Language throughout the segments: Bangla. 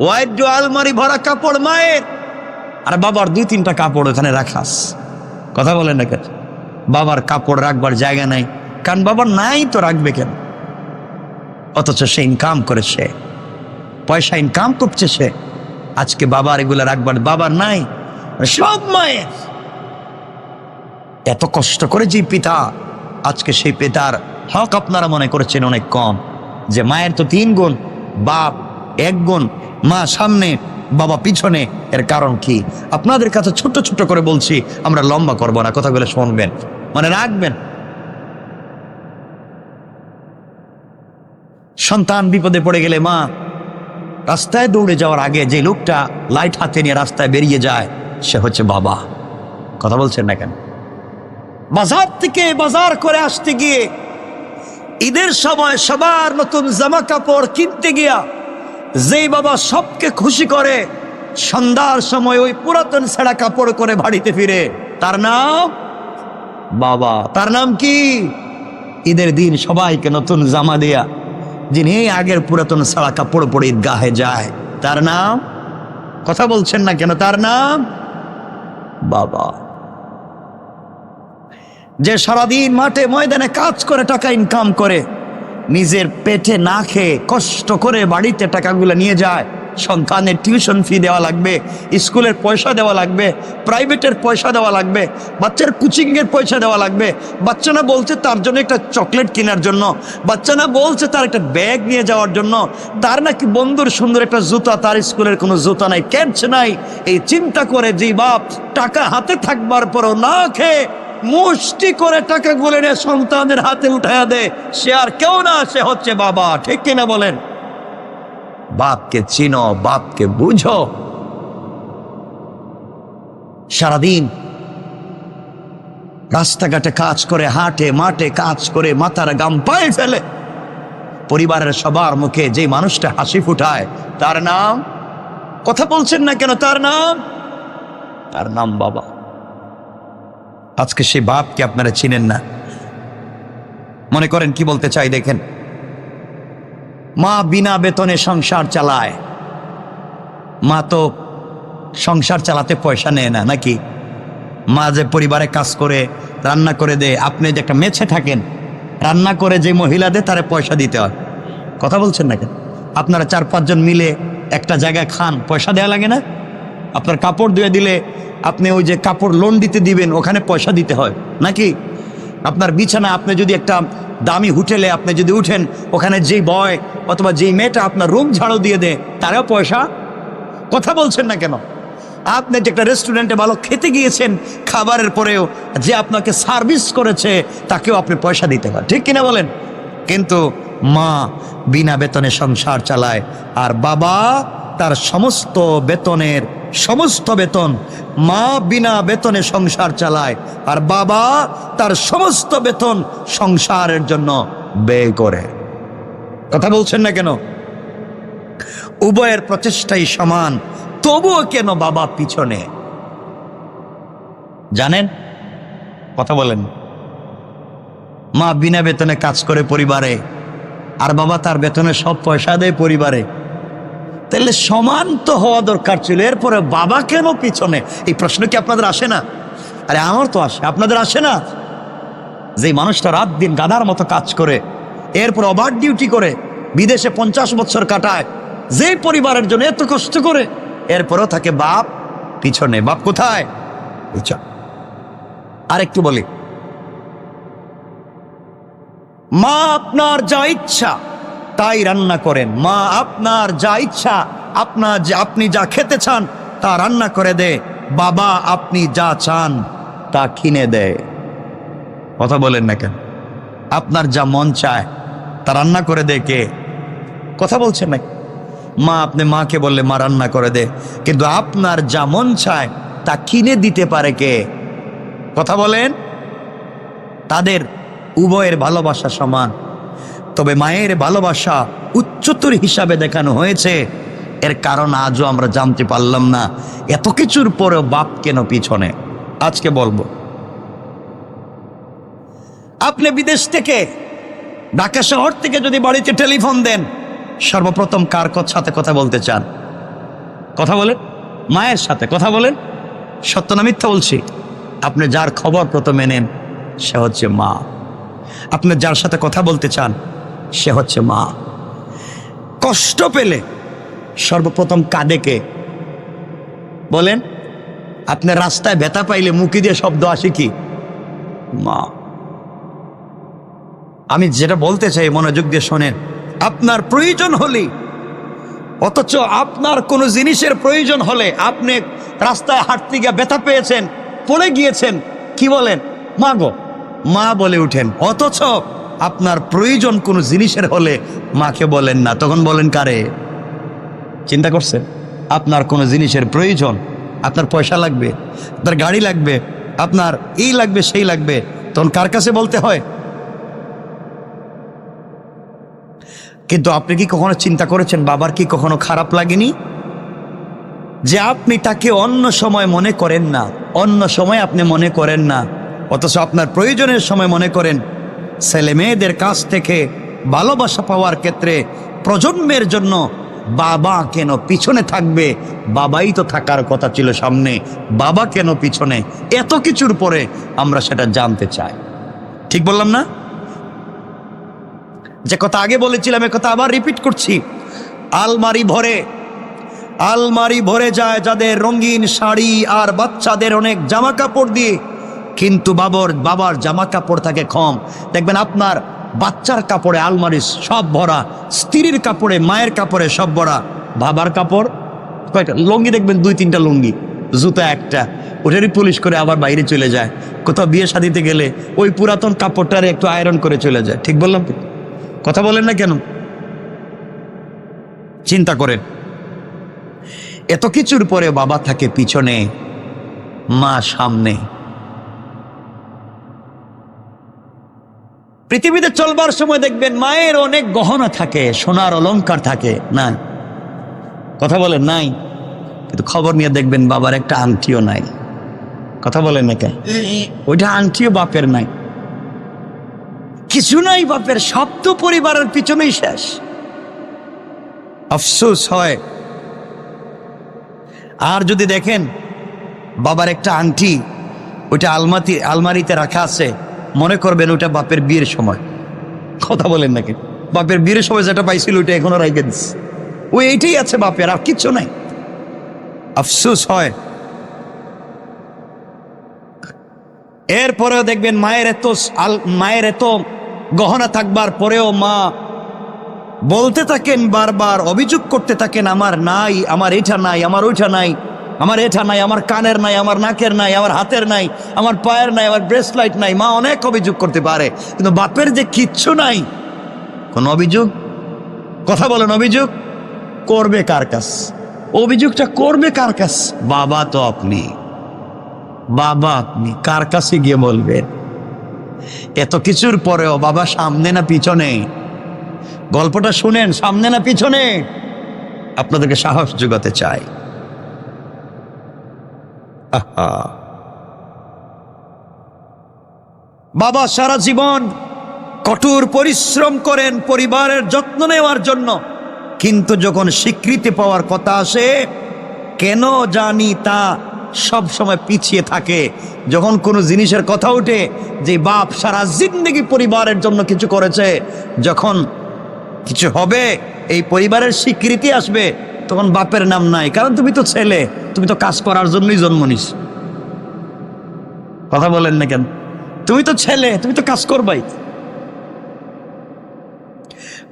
ওয়াইড আলমারি ভরা কাপড় মায়ের। আর বাবার দুই তিনটা কাপড় ওখানে রাখাস। কথা বলেন না কেন? বাবার কাপড় রাখবার জায়গা নাই। কারণ বাবার নাই তো রাখবে কেন? অথচ সে ইনকাম করেছে। পয়সা ইনকাম করছে সে। আজকে বাবার এগুলো রাখবার বাবার নাই। সব মায়ের। এত কষ্ট করে যে পিতা, আজকে সেই পিতার হক আপনারা মনে করেছেন অনেক কম। যে মায়ের তো তিন গুণ, বাপ এক গুণ মা সামনে, বাবা পিছনে। এর কারণ কি? আপনাদের কাছে ছোট ছোট করে বলছি, আমরা লম্বা করব না, কথাগুলো শুনবেন মানে রাখবেন। সন্তান বিপদে পড়ে গেলে মা, রাস্তায় দৌড়ে যাওয়ার আগে যে লোকটা লাইট হাতে নিয়ে রাস্তায় বেরিয়ে যায়, সে হচ্ছে বাবা। কথা বলছেন না কেন? বাজার থেকে বাজার করে আসতে গিয়ে, ঈদের সময় সবার নতুন জামা কাপড় কিনতে গিয়া যেই বাবা সবকে খুশি করে, সন্ধ্যার সময় ওই পুরাতন ছেঁড়া কাপড় করে বাড়িতে ফিরে। তার নাম? বাবা। তার নাম কি? ঈদের দিন সবাইকে নতুন জামা দেয়া, যিনি আগের পুরাতন সারা কাপড় পরে ঈদগাহে যায়। তার নাম? কথা বলছেন না কেন? তার নাম? বাবা। যে সারাদিন মাঠে ময়দানে কাজ করে, টাকা ইনকাম করে নিজের পেটে না খেয়ে কষ্ট করে বাড়িতে টাকাগুলো নিয়ে যায়। সন্তানের টিউশন ফি দেওয়া লাগবে, স্কুলের পয়সা দেওয়া লাগবে, প্রাইভেটের পয়সা দেওয়া লাগবে, বাচ্চার কোচিংয়ের পয়সা দেওয়া লাগবে। বাচ্চা না বলছে তার জন্য একটা চকলেট কেনার জন্য, বাচ্চা না বলছে তার একটা ব্যাগ নিয়ে যাওয়ার জন্য। তার নাকি বন্ধুর সুন্দর একটা জুতা, তার স্কুলের কোনো জুতা নাই, ক্যাচ নাই। এই চিন্তা করে যে বাপ, টাকা হাতে থাকবার পরও না খেয়ে মুষ্টি করে টাকা গুলে নিয়ে সন্তানের হাতে উঠাইয়া দে। সে আর কেউ না, সে হচ্ছে বাবা। ঠিক কিনা বলেন? বাপকে চিনো, বাপকে বুঝো। সারাদিন রাস্তাঘাটে কাজ করে, হাটে, মাঠে কাজ করে, মাথার গাম পায়ে ফেলে। পরিবারের সবার মুখে যে মানুষটা হাসি ফুটায়, তার নাম? কথা বলছেন না কেন? তার নাম? তার নাম বাবা। আজকে সেই বাপকে আপনারা চিনেন না। মনে করেন কি বলতে চাই দেখেন। মা বিনা বেতনে সংসার চালায়। মা তো সংসার চালাতে পয়সা নেয় না, নাকি? মা যে পরিবারে কাজ করে, রান্না করে দেয়, আপনি যে একটা মেছে থাকেন, রান্না করে যে মহিলাদের তারা পয়সা দিতে হয়। কথা বলছেন না কেন? আপনারা চার পাঁচজন মিলে একটা জায়গায় খান, পয়সা দেওয়া লাগে না? আপনার কাপড় ধুয়ে দিলে আপনি ওই যে কাপড় লোন দিতে দিবেন, ওখানে পয়সা দিতে হয়। নাকি? আপনার বিছানা আপনি যদি একটা দামি হোটেলে আপনি যদি উঠেন, ওখানে যেই বয় অথবা যেই মেয়েটা আপনার রুম ঝাড়ু দিয়ে দেয়, তারাও পয়সা? কথা বলছেন না কেন? আপনি যে একটা রেস্টুরেন্টে ভালো খেতে গিয়েছেন, খাবারের পরেও যে আপনাকে সার্ভিস করেছে, তাকেও আপনি পয়সা দিতে হয়। ঠিক কিনা বলেন? কিন্তু মা বিনা বেতনে সংসার চালায়, আর বাবা তার সমস্ত বেতনের, সমস্ত বেতন মা বিনা বেতনে সংসার চালায় আর বাবা তার সমস্ত বেতন সংসারের জন্য ব্যয় করে। কথা বলছেন না কেন? উভয়ের প্রচেষ্টাই সমান, তবুও কেন বাবা পিছনে? জানেন? কথা বলেন। মা বিনা বেতনে কাজ করে পরিবারে, আর বাবা তার বেতনে সব পয়সা দেয় পরিবারে। তাহলে সমান তো হওয়া দরকার ছিল। এরপরে বাবা কেন পিছনে? এই প্রশ্ন কি আপনাদের আসে না? আরে আমার তো আসে। আপনাদের আসে না? যে মানুষটা রাত দিন গাধার মতো কাজ করে, এরপর ওভার ডিউটি করে, বিদেশে পঞ্চাশ বছর কাটায়, যে পরিবারের জন্য এত কষ্ট করে, এরপরও থাকে বাপ পিছনে। বাপ কোথায়? আর একটু বলি। মা, আপনার যা ইচ্ছা তাই রান্না করেন। মা, আপনার যা ইচ্ছা, আপনার যে আপনি যা খেতে চান, তা রান্না করে দে। বাবা, আপনি যা চান, তা কিনে দেয় কথা বলেন না কেন? আপনার যা মন চায়, তা রান্না করে দে কে? কথা বলছেন না মা, আপনি মাকে বললে, মা, রান্না করে দে। কিন্তু আপনার যা মন চায়, তা কিনে দিতে পারে কে? কথা বলেন? তাদের উভয়ের ভালোবাসা সমান। তবে মায়ের ভালোবাসা উচ্চতর হিসাবে দেখানো হয়েছে। এর কারণ আজও আমরা জানতে পারলাম না। এত কিছুর পরেও বাপ কেন পিছনে? আজকে বলব। আপনি বিদেশ থেকে ঢাকা শহর থেকে যদি বাড়িতে টেলিফোন দেন, সর্বপ্রথম কার সাথে কথা বলতে চান? কথা বলেন। মায়ের সাথে কথা বলেন। সত্য না মিথ্যা বলছি? আপনি যার খবর প্রথমে নেন, সে হচ্ছে মা। আপনি যার সাথে কথা বলতে চান সে হচ্ছে মা। কষ্ট পেলে সর্বপ্রথম কাঁদে কে? বলেন আপনার রাস্তায় ব্যথা পাইলে মুখি দিয়ে শব্দ আসে কি? মা। আমি যেটা বলতে চাই, মনোযোগ দিয়ে শোনেন। আপনার প্রয়োজন হলে, অথচ আপনার কোনো জিনিসের প্রয়োজন হলে আপনি রাস্তায় হাঁটতে গিয়ে ব্যথা পেয়েছেন, পড়ে গিয়েছেন, কি বলেন? মা গো, মা বলে উঠেন, অথচ আপনার প্রয়োজন কোনো জিনিসের হলে মাকে বলেন না। তখন বলেন কারে? চিন্তা করছেন? আপনার কোনো জিনিসের প্রয়োজন? আপনার পয়সা লাগবে, আপনার গাড়ি লাগবে, আপনার এই লাগবে, সেই লাগবে। তখন কার কাছে বলতে হয়? কিন্তু আপনি কি কখনো চিন্তা করেছেন, বাবার কি কখনো খারাপ লাগেনি? যে আপনি তাকে অন্য সময় মনে করেন না, অন্য সময় আপনি মনে করেন না, অথচ আপনার প্রয়োজনের সময় মনে করেন ছেলে মেয়েদের কাছ থেকে ভালোবাসা পাওয়ার ক্ষেত্রে প্রজন্মের জন্য বাবা কেন পিছনে থাকবে? বাবাই তো থাকার কথা ছিল সামনে। বাবা কেন পিছনে? এত কিছুর পরে আমরা সেটা জানতে চাই। ঠিক বললাম না? যে কথা আগে বলেছিলাম, এ কথা আবার রিপিট করছি। আলমারি ভরে আলমারি ভরে যায় যাদের রঙিন শাড়ি আর বাচ্চাদের অনেক জামা কাপড় দিয়ে। কিন্তু বাবর, বাবার জামা কাপড় থাকে কম। দেখবেন আপনার বাচ্চার কাপড়ে আলমারি সব ভরা, স্ত্রীর কাপড়ে, মায়ের কাপড়ে সব ভরা। বাবার কাপড়, কয়টা? লুঙ্গি দেখবেন, দুই তিনটা লুঙ্গি, জুতা একটা। ওটারই পুলিশ করে আবার বাইরে চলে যায়। কোথাও বিয়ে শাদিতে গেলে ওই পুরাতন কাপড়টারে একটু আয়রন করে চলে যায়। ঠিক বললাম কথা বলেন না কেন? চিন্তা করেন। এত কিছুর পরে বাবা থাকে পিছনে, মা সামনে। পৃথিবীতে চলবার সময় দেখবেন মায়ের অনেক গহনা থাকে, সোনার অলংকার থাকে। না কথা বলেন, নাই। কিন্তু খবর নিয়ে দেখবেন বাবার একটা আংটিও নাই। কথা বলেন কেন ওইটা আংটিও বাপের নাই। কিছু নাই বাপের, সব তো পরিবারের পিছনেই শেষ। আফসোস হয়। আর যদি দেখেন, বাবার একটা আংটি, ওইটা আলমাতি আলমারিতে রাখা আছে। মনে করবেন ওটা বাপের বিয়ের সময়। কথা বলেন নাকি? বাপের বিয়ের সময় যেটা পাইছিল ওইটা এখনও রাইখে দিস ওই এইটাই আছে বাপের, আর কিচ্ছু নাই। আফসোস হয়। এরপরেও দেখবেন মায়ের এত মায়ের এত গহনা থাকবার পরেও মা বলতে থাকেন বারবার, অভিযোগ করতে থাকেন, আমার নাই, আমার এটা নাই, আমার ওইটা নাই। আমার এটা নাই, আমার কানের নাই, আমার নাকের নাই, আমার হাতের নাই, আমার পায়ের নাই, আমার ব্রেসলাইট নাই। মা অনেক অভিযোগ করতে পারে, কিন্তু বাপের যে কিচ্ছু নাই, কোন অভিযোগ? কথা বলেন, অভিযোগ? করবে কার কাছ? অভিযোগটা করবে কার কাছ? বাবা তো আপনি। বাবা আপনি, কার কাছে গিয়ে বলবেন? এত কিছুর পরেও বাবা সামনে না পিছনে? গল্পটা শুনেন, সামনে না পিছনে? আপনাদেরকে সাহস যোগাতে চাই। বাবা সারা জীবন কঠোর পরিশ্রম করেন পরিবারের যত্ন নেওয়ার জন্য। কিন্তু যখন স্বীকৃতি পাওয়ার কথা আসে, কেন জানি তা সব সময় পিছিয়ে থাকে। যখন কোনো জিনিসের কথা ওঠে যে বাপ সারা জিন্দগি পরিবারের জন্য কিছু করেছে, যখন কিছু হবে, এই পরিবারের স্বীকৃতি আসবে তখন বাপের নাম নাই, কারণ তুমি তো ছেলে, তুমি তো কাজ করার জন্যই জন্ম নিস কথা বলেন না কেন? তুমি তো ছেলে, তুমি তো কাজ করবাই।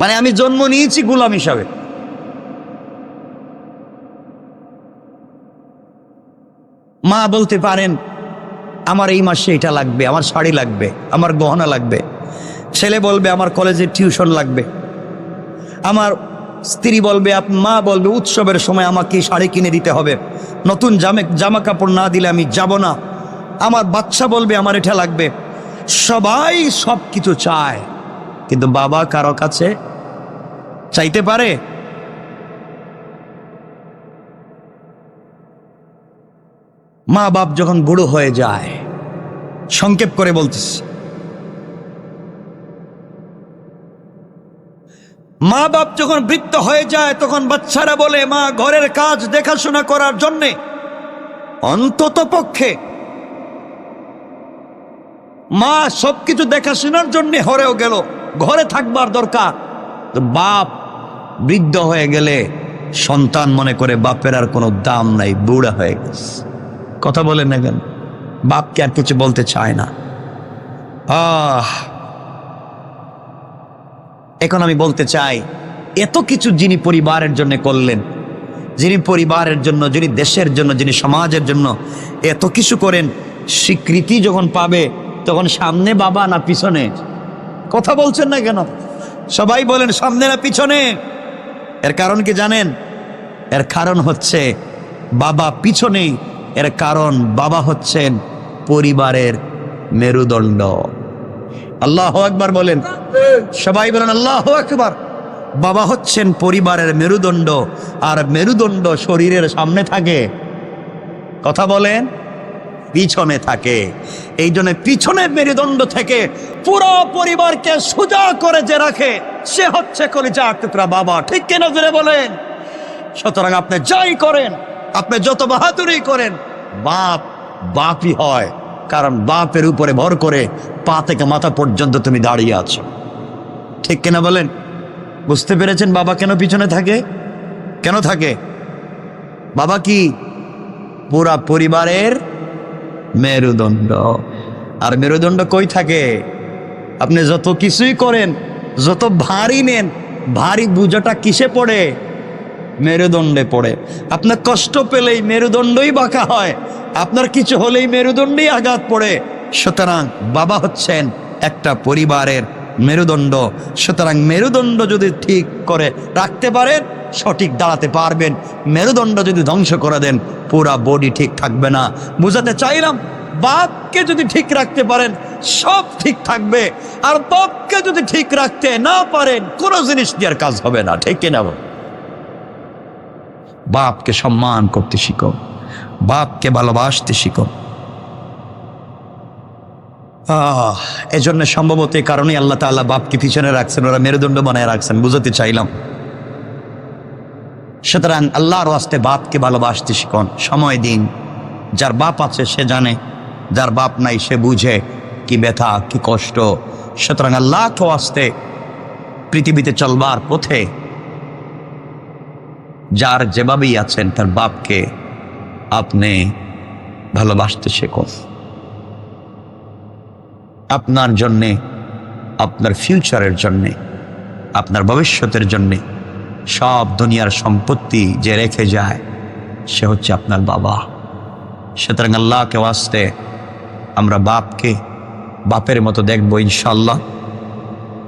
মানে আমি জন্ম নিয়েছি গুলাম হিসাবে। মা বলতে পারেন, আমার এই মাসে এটা লাগবে, আমার শাড়ি লাগবে, আমার গহনা লাগবে। ছেলে বলবে, আমার কলেজের টিউশন লাগবে। আমার স্ত্রী বলবে, আপ- মা বলবে, উৎসবের সময় আমাকে শাড়ি কিনে দিতে হবে। নতুন জামে জামা কাপড় না দিলে আমি যাব না। আমার বাচ্চা বলবে, আমার এটা লাগবে। সবাই সব কিছু চায়। কিন্তু বাবা কারও কাছে চাইতে পারে? মা বাপ যখন বুড়ো হয়ে যায়, সংক্ষেপ করে বলতেছি। মা বাপ যখন বৃদ্ধ হয়ে যায়, তখন বাচ্চারা বলে, মা, ঘরের কাজ দেখাশোনা করার জন্যে অন্তত পক্ষে মা সবকিছু দেখাশোনার জন্য হরেও গেল। ঘরে থাকবার দরকার। বাপ বৃদ্ধ হয়ে গেলে সন্তান মনে করে বাপের আর কোনো দাম নাই, বুড়া হয়ে গেছে। কথা বলে না কেন? বাপকে আর কিছু বলতে চায় না। আহ! এখন আমি বলতে চাই, এত কিছু যিনি পরিবারের জন্য করলেন, যিনি পরিবারের জন্য, যিনি দেশের জন্য, যিনি সমাজের জন্য এত কিছু করেন, স্বীকৃতি যখন পাবে, তখন সামনে বাবা না পিছনে? কথা বলছেন না কেন? সবাই বলেন, সামনে না পিছনে? এর কারণ কি জানেন? এর কারণ হচ্ছে, বাবা পিছনে এর কারণ বাবা হচ্ছেন পরিবারের মেরুদণ্ড। আল্লাহ একবার বলেন। সবাই বলেন, আল্লাহ একবার বাবা হচ্ছেন পরিবারের মেরুদণ্ড, আর মেরুদণ্ড শরীরের সামনে থাকে। কথা বলেন, পিছনে থাকে। এই জন্য পিছনে মেরুদণ্ড থেকে পুরো পরিবারকে সোজা করে যে রাখে, সে হচ্ছে কলিজা টুকরা বাবা। ঠিক কেন জুড়ে বলেন? সুতরাং আপনি যাই করেন, আপনি যত বাহাদুরি করেন, বাপ, বাপই হয়। কারণ বাপের উপরে ভর করে পা থেকে মাথা পর্যন্ত তুমি দাঁড়িয়ে আছো। ঠিক কিনা বলেন? বুঝতে পেরেছেন বাবা কেন পিছনে থাকে? কেন থাকে? বাবা কি পুরা পরিবারের মেরুদণ্ড? আর মেরুদণ্ড কই থাকে? আপনি যত কিছুই করেন, যত ভারী নেন, ভারী বুঝাটা কিসে পড়ে? মেরুদণ্ডে পড়ে। আপনার কষ্ট পেলেই মেরুদণ্ডই বাঁকা হয়। আপনার কিছু হলেই মেরুদণ্ডেই আঘাত পড়ে। সুতরাং বাবা হচ্ছেন একটা পরিবারের মেরুদণ্ড। সুতরাং মেরুদণ্ড যদি ঠিক করে রাখতে পারেন, সঠিক দাঁড়াতে পারবেন। মেরুদণ্ড যদি ধ্বংস করে দেন, পুরা বডি ঠিক থাকবে না। বুঝাতে চাইলাম, বাপকে যদি ঠিক রাখতে পারেন, সব ঠিক থাকবে। আর বাপকে যদি ঠিক রাখতে না পারেন, কোনো জিনিস দিয়ে আর কাজ হবে না। ঠিক কিনা? বাপকে সম্মান করতে শিখো, বাপকে ভালোবাসতে শিখো। এজন্য সম্ভবত এই কারণে আল্লাহ তাআলা বাপকে পিছনে রাখছেন, ওরা মেরুদণ্ড বানায় রাখছেন, বুঝাতে চাইলাম। সুতরাং আল্লাহর ওয়াস্তে বাপকে ভালোবাসতে শিখুন, সময় দিন। যার বাপ আছে সে জানে, যার বাপ নাই সে বুঝে কি ব্যথা, কি কষ্ট। সুতরাং আল্লাহকে ওয়াস্তে পৃথিবীতে চলবার পথে যার যেভাবেই আছেন তার বাপকে আপনি ভালোবাসতে শেখুন। আপনার জন্যে, আপনার ফিউচারের জন্যে, আপনার ভবিষ্যতের জন্যে সব দুনিয়ার সম্পত্তি যে রেখে যায়, সে হচ্ছে আপনার বাবা। সুতরাং আল্লাহকে ওয়াস্তে আমরা বাপকে, বাপের মতো দেখব ইনশাল্লাহ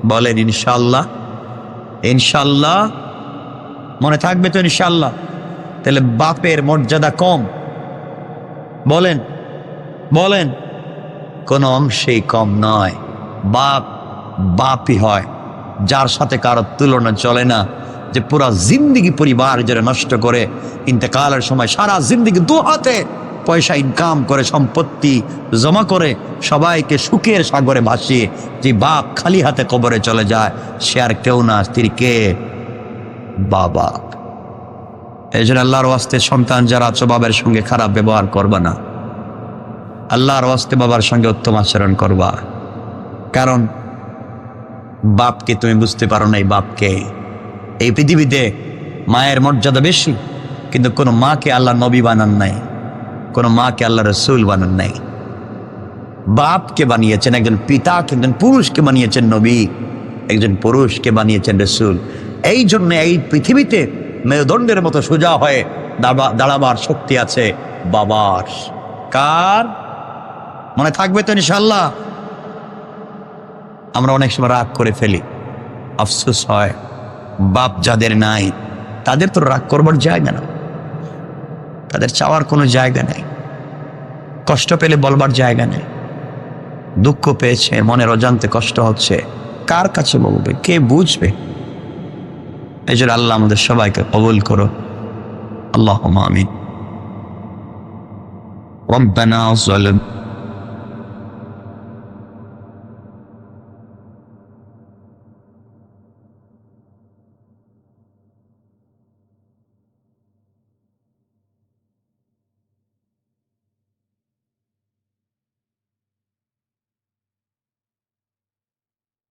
বলেন ইনশাল্লাহ ইনশাল্লাহ মনে থাকবে তো ইনশাল্লাহ তাহলে বাপের মর্যাদা কম। বলেন বলেন, কোনো অংশেই কম নয়। বাপ বাপই হয়, যার সাথে কারোর তুলনা চলে না, যে পুরা জিন্দিগি পরিবার যারা নষ্ট করে ইন্তেকালের সময় সারা জিন্দিগি দু হাতে পয়সা ইনকাম করে, সম্পত্তি জমা করে সবাইকে সুখের সাগরে ভাসিয়ে যে বাপ খালি হাতে কবরে চলে যায়, সে আর কেউ না, স্ত্রী কে? বাবা। এই জন্য আল্লাহর ওয়াস্তে সন্তান যারা আছো, বাবার সঙ্গে খারাপ ব্যবহার করবা না। আল্লাহর ওয়াস্তে বাবার সঙ্গে উত্তম আচরণ করবা। কারণ, বাপকে তুমি বুঝতে পারো না এই বাপকে। এই পৃথিবীতে মায়ের মর্যাদা বেশি, কিন্তু কোনো মাকে আল্লাহ নবী বানান নাই, কোনো মাকে আল্লাহ রসুল বানান নাই। বাপকে বানিয়েছেন একজন পিতাকে একজন পুরুষকে বানিয়েছেন নবী, একজন পুরুষকে বানিয়েছেন রসুল। এই জন্য এই পৃথিবীতে মেরুদণ্ডের মতো সোজা হয়ে দাঁড়াবার শক্তি আছে বাবার। কার? মনে থাকবে তো ইনশাল্লাহ আমরা অনেক সময় রাগ করে ফেলি। আফসোস হয়। বাপ যাদের নাই, তাদের তো রাগ করবার জায়গা না। তাদের চাওয়ার কোনো জায়গা নেই। কষ্ট পেলে বলবার জায়গা নেই। দুঃখ পেয়েছে, মনের অজান্তে কষ্ট হচ্ছে। কার কাছে বলবে? কে বুঝবে? এই জন্য আল্লাহ আমাদের সবাইকে কবুল করো আল্লাহ আমিন ربنا ظلم